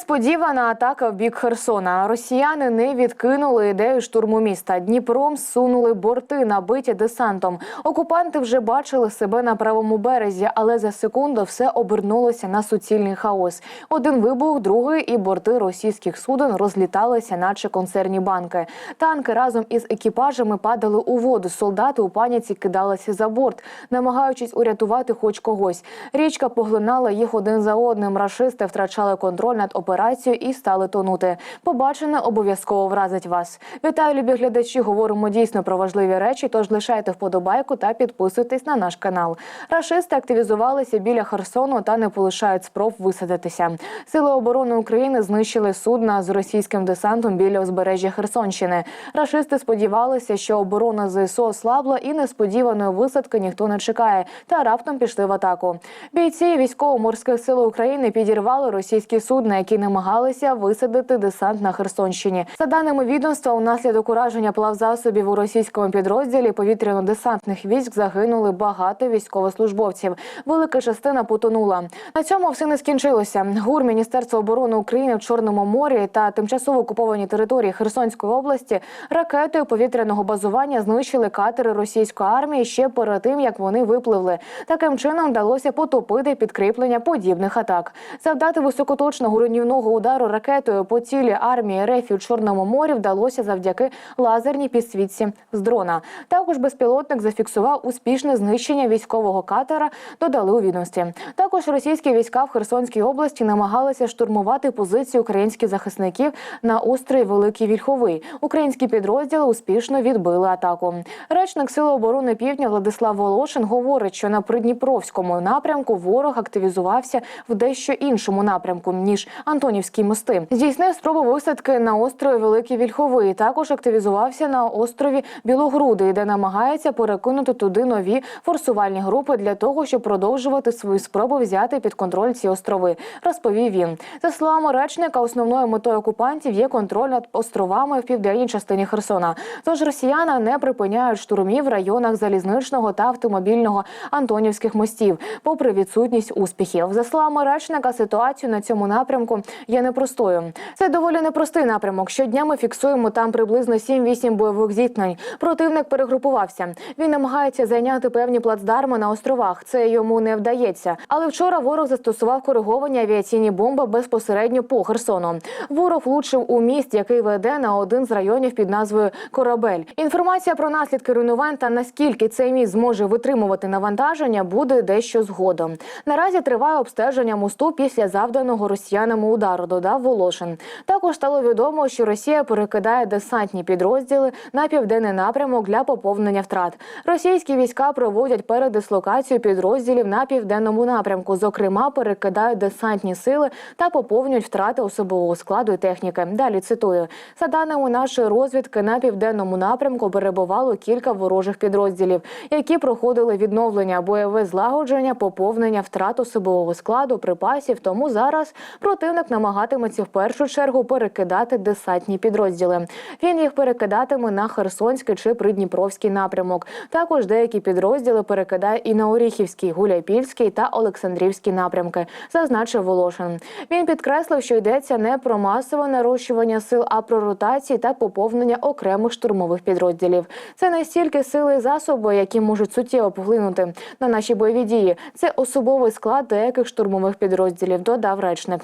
Несподівана атака в бік Херсона. Росіяни не відкинули ідею штурму міста. Дніпром сунули борти, набиті десантом. Окупанти вже бачили себе на правому березі, але за секунду все обернулося на суцільний хаос. Один вибух, другий, і борти російських суден розліталися, наче концерні банки. Танки разом із екіпажами падали у воду. Солдати у паніці кидалися за борт, намагаючись урятувати хоч когось. Річка поглинала їх один за одним. Рашисти втрачали контроль над операцією і стали тонути. Побачене обов'язково вразить вас. Вітаю, любі глядачі. Говоримо дійсно про важливі речі. Тож лишайте вподобайку та підписуйтесь на наш канал. Рашисти активізувалися біля Херсону та не полишають спроб висадитися. Сили оборони України знищили судна з російським десантом біля узбережжя Херсонщини. Рашисти сподівалися, що оборона ЗСУ ослабла і несподіваної висадки ніхто не чекає, та раптом пішли в атаку. Бійці військово-морських сил України підірвали російські судна, які намагалися висадити десант на Херсонщині. За даними відомства, унаслідок ураження плавзасобів у російському підрозділі повітряно-десантних військ загинули багато військовослужбовців. Велика частина потонула. На цьому все не скінчилося. ГУР Міністерства оборони України в Чорному морі та тимчасово окуповані території Херсонської області ракетою повітряного базування знищили катери російської армії ще перед тим, як вони випливли. Таким чином вдалося потопити підкріплення подібних атак. Завдати високоточного руйнівного удару ракетою по цілі армії РФ у Чорному морі вдалося завдяки лазерній підсвітці з дрона. Також безпілотник зафіксував успішне знищення військового катера. Додали у відомстві. Також російські війська в Херсонській області намагалися штурмувати позиції українських захисників на острові Великий Вільховий. Українські підрозділи успішно відбили атаку. Речник Сили оборони Півдня Владислав Волошин говорить, що на Придніпровському напрямку ворог активізувався в дещо іншому напрямку ніж Антонівські мости. Здійснив спробу висадки на острові Великий Вільховий. Також активізувався на острові Білогруди, де намагається перекинути туди нові форсувальні групи для того, щоб продовжувати свою спробу взяти під контроль ці острови. Розповів він. За словами речника, основною метою окупантів є контроль над островами в південній частині Херсона. Тож росіяни не припиняють штурмів в районах залізничного та автомобільного Антонівських мостів, попри відсутність успіхів. За словами речника, ситуацію на цьому напрямку є непростою. Це доволі непростий напрямок. Щодня ми фіксуємо там приблизно 7-8 бойових зіткнень. Противник перегрупувався. Він намагається зайняти певні плацдарми на островах. Це йому не вдається. Але вчора ворог застосував кориговані авіаційні бомби безпосередньо по Херсону. Ворог влучив у міст, який веде на один з районів під назвою Корабель. Інформація про наслідки руйнувань та наскільки цей міст зможе витримувати навантаження, буде дещо згодом. Наразі триває обстеження мосту після завданого росіянами удару. Додав Волошин. Також стало відомо, що Росія перекидає десантні підрозділи на південний напрямок для поповнення втрат. Російські війська проводять передислокацію підрозділів на південному напрямку. Зокрема, перекидають десантні сили та поповнюють втрати особового складу і техніки. Далі цитую за даними нашої розвідки, на південному напрямку перебувало кілька ворожих підрозділів, які проходили відновлення, бойове злагодження, поповнення втрат особового складу, припасів. Тому зараз противник намагатиметься в першу чергу перекидати десантні підрозділи. Він їх перекидатиме на Херсонський чи Придніпровський напрямок. Також деякі підрозділи перекидає і на Оріхівський, Гуляйпільський та Олександрівський напрямки, зазначив Волошин. Він підкреслив, що йдеться не про масове нарощування сил, а про ротації та поповнення окремих штурмових підрозділів. Це не стільки сили і засоби, які можуть суттєво вплинути на наші бойові дії. Це особовий склад деяких штурмових підрозділів. Додав речник.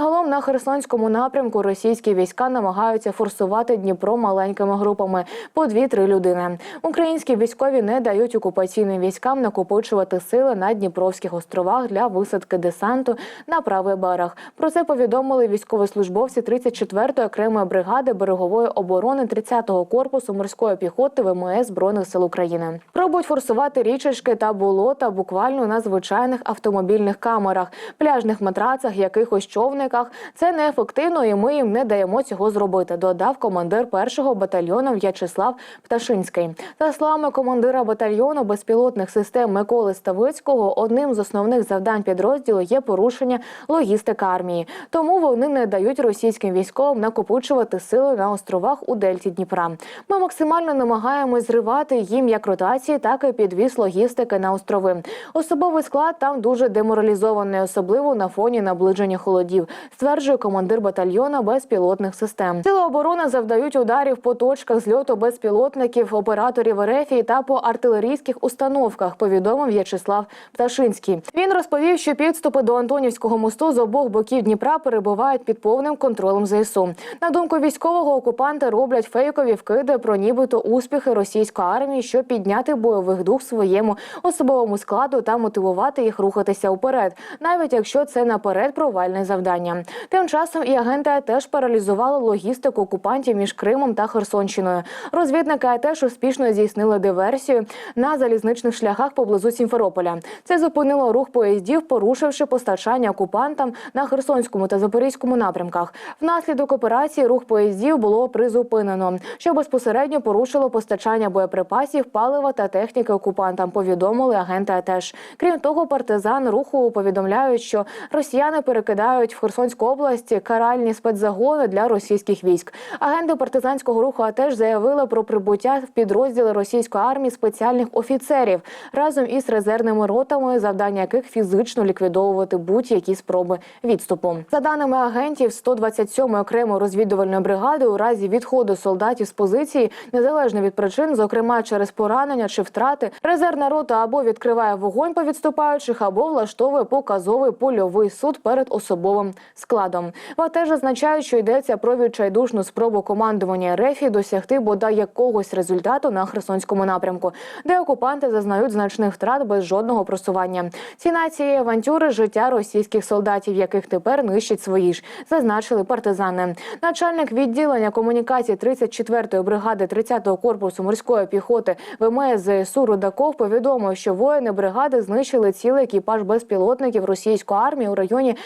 Загалом на Херсонському напрямку російські війська намагаються форсувати Дніпро маленькими групами по 2-3 людини. Українські військові не дають окупаційним військам накопичувати сили на Дніпровських островах для висадки десанту на правий берег. Про це повідомили військовослужбовці 34-ї окремої бригади берегової оборони 30-го корпусу морської піхоти ВМС збройних сил України. Пробують форсувати річечки та болота буквально на звичайних автомобільних камерах, пляжних матрацах, якихось човниках. Це неефективно, і ми їм не даємо цього зробити. Додав командир першого батальйону В'ячеслав Пташинський. За словами командира батальйону безпілотних систем Миколи Ставицького, одним з основних завдань підрозділу є порушення логістики армії. Тому вони не дають російським військовим накопичувати сили на островах у Дельті Дніпра. Ми максимально намагаємось зривати їм як ротації, так і підвіз логістики на острови. Особовий склад там дуже деморалізований, особливо на фоні наближення холодів. Стверджує командир батальйона безпілотних систем. Сили оборони завдають ударів по точках зльоту безпілотників, операторів РФ та по артилерійських установках. Повідомив В'ячеслав Пташинський. Він розповів, що підступи до Антонівського мосту з обох боків Дніпра перебувають під повним контролем ЗСУ. На думку військового, окупанти роблять фейкові вкиди про нібито успіхи російської армії, щоб підняти бойових дух своєму особовому складу та мотивувати їх рухатися вперед, навіть якщо це наперед провальне завдання. Тим часом і агенти теж паралізували логістику окупантів між Кримом та Херсонщиною. Розвідники теж успішно здійснили диверсію на залізничних шляхах поблизу Сімферополя. Це зупинило рух поїздів, порушивши постачання окупантам на Херсонському та Запорізькому напрямках. Внаслідок операції рух поїздів було призупинено, що безпосередньо порушило постачання боєприпасів, палива та техніки окупантам. Повідомили агенти АТЕШ. Крім того, партизан руху повідомляють, що росіяни перекидають в Херсонську область каральні спецзагони для російських військ. Агенти партизанського руху АТЕШ заявили про прибуття в підрозділи російської армії спеціальних офіцерів разом із резервними ротами, завдання яких фізично ліквідовувати будь-які спроби відступу. За даними агентів 127-ї окремої розвідувальної бригади, у разі відходу солдатів з позиції, незалежно від причин, зокрема через поранення чи втрати, резервна рота або відкриває вогонь по відступаючих, або влаштовує показовий польовий суд перед особовим складом. В АТЕ ж що йдеться про відчайдушну спробу командування РЕФІ досягти бодай якогось результату на Херсонському напрямку, де окупанти зазнають значних втрат без жодного просування. Ціна цієї авантюри життя російських солдатів, яких тепер нищать свої ж, зазначили партизани. Начальник відділення комунікації 34-ї бригади 30-го корпусу морської піхоти ВМС ЗСУ Рудаков повідомив, що воїни бригади знищили цілий екіпаж безпілотників російської армії у районі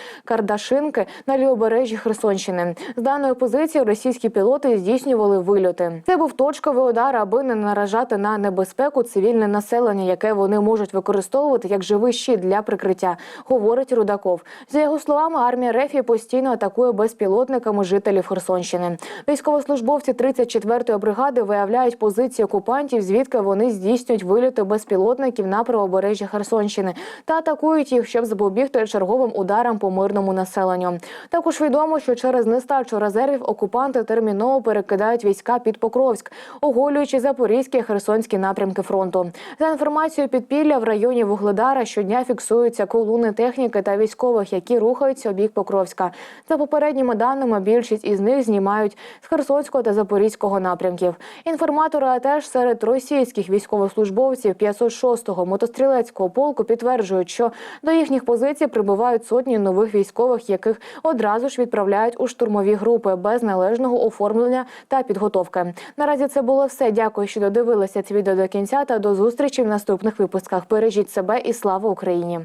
Кардашинки на лівобережжі Херсонщини. З даної позиції російські пілоти здійснювали вильоти. Це був точковий удар, аби не наражати на небезпеку цивільне населення, яке вони можуть використовувати як живий щит для прикриття, говорить Рудаков. За його словами, армія Рефі постійно атакує безпілотниками жителів Херсонщини. Військовослужбовці 34-ї бригади виявляють позиції окупантів, звідки вони здійснюють вильоти безпілотників на правобережжя Херсонщини та атакують їх, щоб запобігти черговим ударам по мирному населенню. Також відомо, що через нестачу резервів окупанти терміново перекидають війська під Покровськ, оголюючи запорізькі херсонські напрямки фронту. За інформацією підпілля в районі Вугледара щодня фіксуються колони техніки та військових, які рухаються у бік Покровська. За попередніми даними, більшість із них знімають з Херсонського та Запорізького напрямків. Інформатори АТЕШ серед російських військовослужбовців 506-го мотострілецького полку підтверджують, що до їхніх позицій прибувають сотні нових військових, яких одразу ж відправляють у штурмові групи без належного оформлення та підготовки. Наразі це було все. Дякую, що додивилися це відео до кінця. Та до зустрічі в наступних випусках. Бережіть себе і слава Україні!